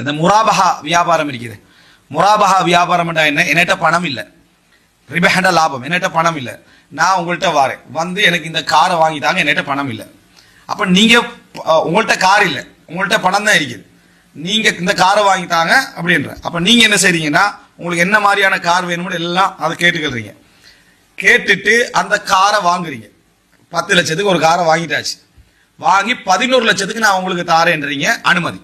இல்லை இந்த முராபஹா வியாபாரம் இருக்குது. முராபஹா வியாபாரம் என்ன? என்கிட்ட பணம் இல்லை. ரிபஹண்ட லாபம். என்கிட்ட பணம் இல்லை. நான் உங்கள்கிட்ட வரேன். வந்து எனக்கு இந்த காரை வாங்கி தாங்க என்கிட்ட பணம் இல்லை. அப்போ நீங்கள் உங்கள்கிட்ட கார் இல்லை. உங்கள்கிட்ட பணம் தான் இருக்குது. நீங்கள் இந்த காரை வாங்கி தாங்க அப்படின்ற. அப்போ நீங்கள் என்ன செய்றீங்கன்னா உங்களுக்கு என்ன மாதிரியான கார் வேணும்னு எல்லாம் அதை கேட்டுக்கிறீங்க கேட்டுட்டு அந்த காரை வாங்குறீங்க. பத்து லட்சத்துக்கு ஒரு காரை வாங்கிட்டாச்சு. வாங்கி பதினோரு லட்சத்துக்கு நான் உங்களுக்கு தாரேன்றீங்க. அனுமதி.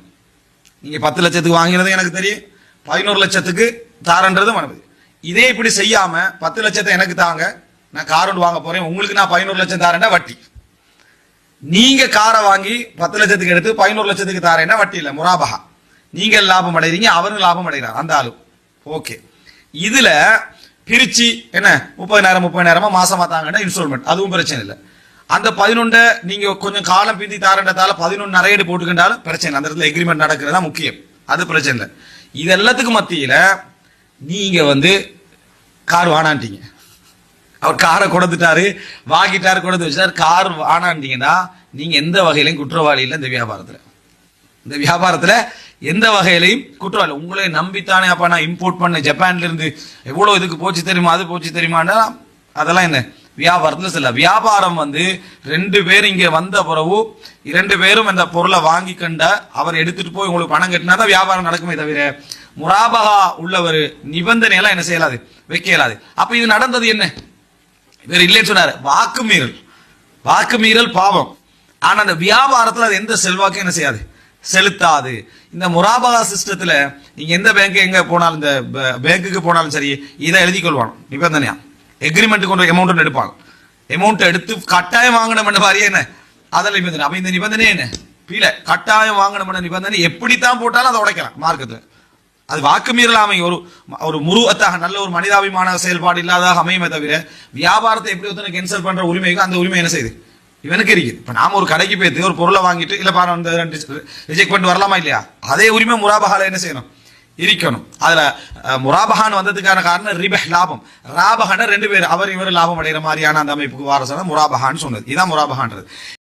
நீங்க பத்து லட்சத்துக்கு வாங்கினது எனக்கு தெரியும். பதினோரு லட்சத்துக்கு தாரன்றதும் அனுமதி இதே இப்படி செய்யாம பத்து லட்சத்தை எனக்கு தாங்க. நான் கார் ஒன்று வாங்க போறேன். உங்களுக்கு நான் பதினோரு லட்சம் தாரேன்னா வட்டி. நீங்க காரை வாங்கி பத்து லட்சத்துக்கு எடுத்து பதினோரு லட்சத்துக்கு தாரேன்னா வட்டி இல்லை. முராபகா நீங்க லாபம் அடைகிறீங்க அவரும் லாபம் அடைகிறார். அந்த ஆளு. ஓகே. இதுல பிரிச்சு என்ன? முப்பதாயிரம் முப்பதாயிரமா மாசமா தாங்கன்னா இன்ஸ்டால்மெண்ட் அதுவும் பிரச்சனை இல்லை. அந்த பதினொன்றை நீங்க கொஞ்சம் காலம் பிந்தி தாரண்டதால பதினொன்று நிறைய போட்டுக்கிட்டாலும் பிரச்சனை அந்த இடத்துல எக்ரிமெண்ட் நடக்கிறதா முக்கியம். அது பிரச்சனை இல்லை. இது எல்லாத்துக்கும் மத்தியில நீங்க வந்து கார் வானான்ட்டீங்க. அவர் காரை கொடுத்துட்டாரு வாங்கிட்டாரு கொடுத்து வச்சாரு கார் வானான்ட்டீங்கன்னா நீங்க எந்த வகையிலையும் குற்றவாளி இல்லை இந்த வியாபாரத்தில். இந்த வியாபாரத்தில் எந்த வகையிலையும் குற்றவாளி உங்களை நம்பித்தானே அப்போ நான் இம்போர்ட் பண்ண ஜப்பான்ல இருந்து எவ்வளோ இதுக்கு போச்சு தெரியுமா அது போச்சு தெரியுமான்னா அதெல்லாம் என்ன? வியாபாரத்துல சில வியாபாரம் வந்து ரெண்டு பேர் இங்க வந்த பிறகு இரண்டு பேரும் அந்த பொருளை வாங்கி கண்ட அவர் எடுத்துட்டு போய் உங்களுக்கு பணம் கட்டினா தான் வியாபாரம் நடக்குமே தவிர முராபகா உள்ளவர் நிபந்தனை எல்லாம் என்ன செய்யலாது வைக்க இயலாது அப்ப இது நடந்தது என்ன? இவர் இல்லைன்னு சொன்னார். வாக்கு மீறல். வாக்கு மீறல் பாவம். ஆனா அந்த வியாபாரத்துல அது எந்த செல்வாக்கும் என்ன செய்யாது? செலுத்தாது. இந்த முராபகா சிஸ்டத்துல நீங்க எந்த பேங்க் எங்க போனாலும் இந்த பேங்க்குக்கு போனாலும் சரி இதை எழுதி கொள்வானோ நிபந்தனையா? எக்ரிமெண்ட் கொண்டு அமௌண்ட் எடுப்பாங்க. அமௌண்ட் எடுத்து கட்டாயம் வாங்கணும் மாதிரியே என்ன? அதில் நிபந்தனை. அப்ப இந்த நிபந்தனை என்ன? பீல கட்டாயம் வாங்கணும் நிபந்தனை எப்படித்தான் போட்டாலும் அதை உடைக்கலாம் மார்க்கத்தில். அது வாக்கு மீறலாமை. ஒரு ஒரு முருகத்தாக நல்ல ஒரு மனிதாபிமான செயல்பாடு இல்லாதாக அமையுமே தவிர வியாபாரத்தை எப்படி ஒருத்தனை கேன்சல் பண்ற உரிமைக்கு அந்த உரிமை என்ன செய்யுது? இவனுக்கு இருக்குது. இப்போ நாம ஒரு கடைக்கு போயிட்டு ஒரு பொருளை வாங்கிட்டு இல்லை பாரு ரிஜெக்ட் பண்ணிட்டு வரலாமா இல்லையா? அதே உரிமை முராபகால என்ன செய்யணும்? இருக்கணும். அதுல முராபகான் வந்ததுக்கான காரணம் ரிபஹ் லாபம். ராபகான ரெண்டு பேர் அவர் இவர் லாபம் அடைகிற மாதிரியான அந்த அமைப்புக்கு வாரசான முராபகான்னு சொன்னது. இதான் முராபகான்றது